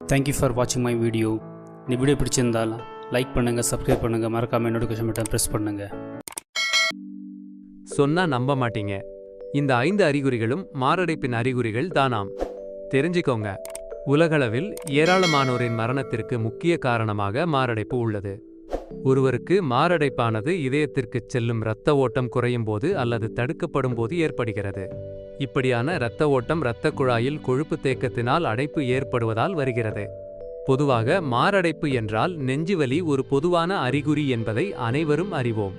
Thank you for வாட்சிங் my video இந்த video பிடிச்சிருந்தால் லைக் பண்ணுங்கள் சப்ஸ்கிரைப் பண்ணுங்கள் மறக்காமல் நோட்டிஃபிகேஷன் பட்டன் ப்ரெஸ் பண்ணுங்கள் சொன்னா நம்ப மாட்டீங்க. இந்த ஐந்து அறிகுறிகளும் மாரடைப்பின் அறிகுறிகள் தானாம். தெரிஞ்சுக்கோங்க. உலகளவில் ஏராளமானோரின் மரணத்திற்கு முக்கிய காரணமாக மாரடைப்பு உள்ளது. ஒருவருக்கு மாரடைப்பானது இதயத்திற்கு செல்லும் இரத்த ஓட்டம் குறையும் போது அல்லது தடுக்கப்படும் போது ஏற்படுகிறது. இப்படியான இரத்த ஓட்டம் இரத்த குழாயில் கொழுப்பு தேக்கத்தினால் அடைப்பு ஏற்படுவதால் வருகிறது. பொதுவாக மாரடைப்பு என்றால் நெஞ்சுவலி ஒரு பொதுவான அறிகுறி என்பதை அனைவரும் அறிவோம்.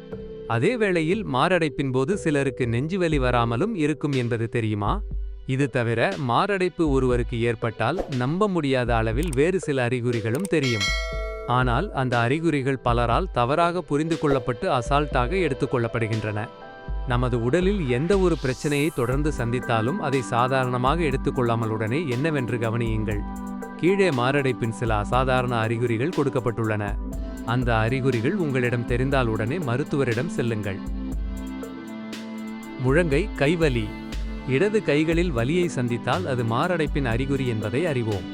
அதே வேளையில் மாரடைப்பின் போது சிலருக்கு நெஞ்சுவலி வராமலும் இருக்கும் என்பது தெரியுமா? இது தவிர மாரடைப்பு ஒருவருக்கு ஏற்பட்டால் நம்ப முடியாத அளவில் வேறு சில அறிகுறிகளும் தெரியும். ஆனால் அந்த அறிகுறிகள் பலரால் தவறாக புரிந்து கொள்ளப்பட்டு அசால்ட்டாக எடுத்துக்கொள்ளப்படுகின்றன நமது உடலில் எந்த ஒரு பிரச்சனையை தொடர்ந்து சந்தித்தாலும் அதை சாதாரணமாக எடுத்துக்கொள்ளாமல் உடனே என்னவென்று கவனியுங்கள். கீழே மாரடைப்பின் சில அசாதாரண அறிகுறிகள் கொடுக்கப்பட்டுள்ளன. அந்த அறிகுறிகள் உங்களிடம் தெரிந்தால் உடனே மருத்துவரிடம் செல்லுங்கள். முழங்கை கைவலி. இடது கைகளில் வலியை சந்தித்தால் அது மாரடைப்பின் அறிகுறி என்பதை அறிவோம்.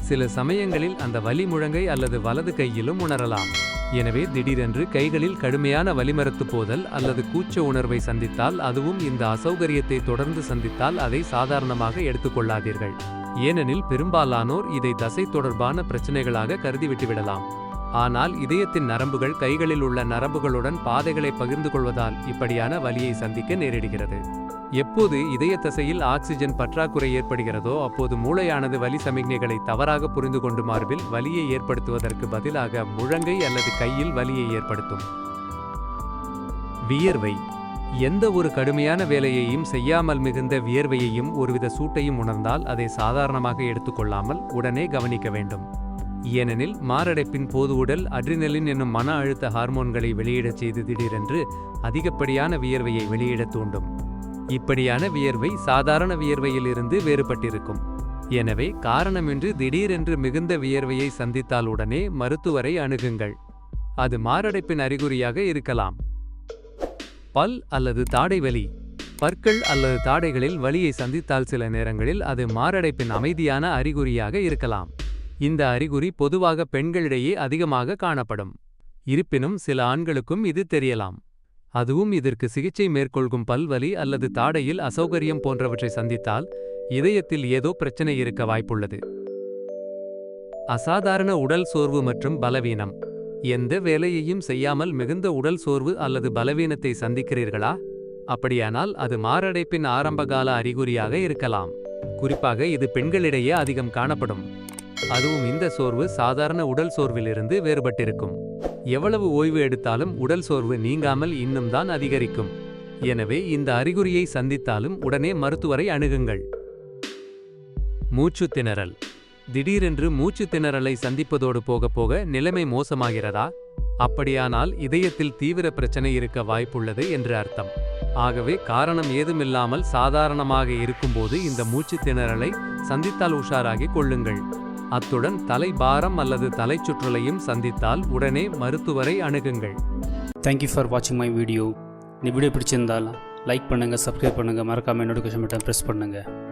சில சமயங்களில் அந்த வலி முழங்கை அல்லது வலது கையிலும் உணரலாம். எனவே திடீரென்று கைகளில் கடுமையான வலிமரத்து போதல் அல்லது கூச்ச உணர்வை சந்தித்தால் அதுவும் இந்த அசௌகரியத்தை தொடர்ந்து சந்தித்தால் அதை சாதாரணமாக எடுத்துக்கொள்ளாதீர்கள். ஏனெனில் பெரும்பாலானோர் இதை தசை தொடர்பான பிரச்சனைகளாக கருதிவிட்டுவிடலாம். ஆனால் இதயத்தின் நரம்புகள் கைகளில் உள்ள நரம்புகளுடன் பாதைகளை பகிர்ந்து கொள்வதால் இப்படியான வலியை சந்திக்க நேரிடுகிறது. எப்போது இதய தசையில் ஆக்சிஜன் பற்றாக்குறை ஏற்படுகிறதோ அப்போது மூளையானது வலி சமிக்ஞைகளை தவறாக புரிந்து கொண்டு மார்பில் வலியை ஏற்படுத்துவதற்கு பதிலாக முழங்கை அல்லது கையில் வலியை ஏற்படுத்தும். வியர்வை. எந்த ஒரு கடுமையான வேலையையும் செய்யாமல் மிகுந்த வியர்வையையும் ஒருவித சூட்டையும் உணர்ந்தால் அதை சாதாரணமாக எடுத்துக்கொள்ளாமல் உடனே கவனிக்க வேண்டும். ஏனெனில் மாரடைப்பின் போது உடல் அட்ரினலின் என்னும் மன அழுத்த ஹார்மோன்களை வெளியிடச் செய்து திடீரென்று அதிகப்படியான வியர்வையை வெளியிடத் தூண்டும். இப்படியான வியர்வை சாதாரண வியர்வையிலிருந்து வேறுபட்டிருக்கும். எனவே காரணமின்றி திடீரென்று மிகுந்த வியர்வையை சந்தித்தால் உடனே மருத்துவரை அணுகுங்கள். அது மாரடைப்பின் அறிகுறியாக இருக்கலாம். பல் அல்லது தாடை வலி. பற்கள் அல்லது தாடைகளில் வலியை சந்தித்தால் சில நேரங்களில் அது மாரடைப்பின் அமைதியான அறிகுறியாக இருக்கலாம். இந்த அறிகுறி பொதுவாக பெண்களிடையே அதிகமாக காணப்படும். இருப்பினும் சில ஆண்களுக்கும் இது தெரியலாம். அதுவும் இதற்கு சிகிச்சை மேற்கொள்கும் பல்வலி அல்லது தாடையில் அசௌகரியம் போன்றவற்றை சந்தித்தால் இதயத்தில் ஏதோ பிரச்சனை இருக்க வாய்ப்புள்ளது. அசாதாரண உடல் சோர்வு மற்றும் பலவீனம். எந்த வேலையையும் செய்யாமல் மிகுந்த உடல் சோர்வு அல்லது பலவீனத்தை சந்திக்கிறீர்களா? அப்படியானால் அது மாரடைப்பின் ஆரம்பகால அறிகுறியாக இருக்கலாம். குறிப்பாக இது பெண்களிடையே அதிகம் காணப்படும். அதுவும் இந்த சோர்வு சாதாரண உடல் சோர்விலிருந்து வேறுபட்டிருக்கும். எவ்வளவு ஓய்வு எடுத்தாலும் உடல் சோர்வு நீங்காமல் இன்னும் தான் அதிகரிக்கும். எனவே இந்த அறிகுறியை சந்தித்தாலும் உடனே மருத்துவரை அணுகுங்கள். மூச்சு திணறல். திடீரென்று மூச்சு திணறலை சந்திப்பதோடு போக போக நிலைமை மோசமாகிறதா? அப்படியானால் இதயத்தில் தீவிர பிரச்சனை இருக்க வாய்ப்புள்ளது என்று அர்த்தம். ஆகவே காரணம் ஏதுமில்லாமல் சாதாரணமாக இருக்கும்போது இந்த மூச்சு திணறலை சந்தித்தால் உஷாராகிக் கொள்ளுங்கள். அத்துடன் தலைபாரம் அல்லது தலை சுற்றலையும் சந்தித்தால் உடனே மருத்துவரை அணுகுங்கள். தேங்க்யூ ஃபார் வாட்சிங் மை வீடியோ இந்த வீடியோ பிடிச்சிருந்தால் லைக் பண்ணுங்கள் சப்ஸ்கிரைப் பண்ணுங்கள் மறக்காமல் நோட்டிஃபிகேஷன் பட்டன் ப்ரெஸ் பண்ணுங்கள்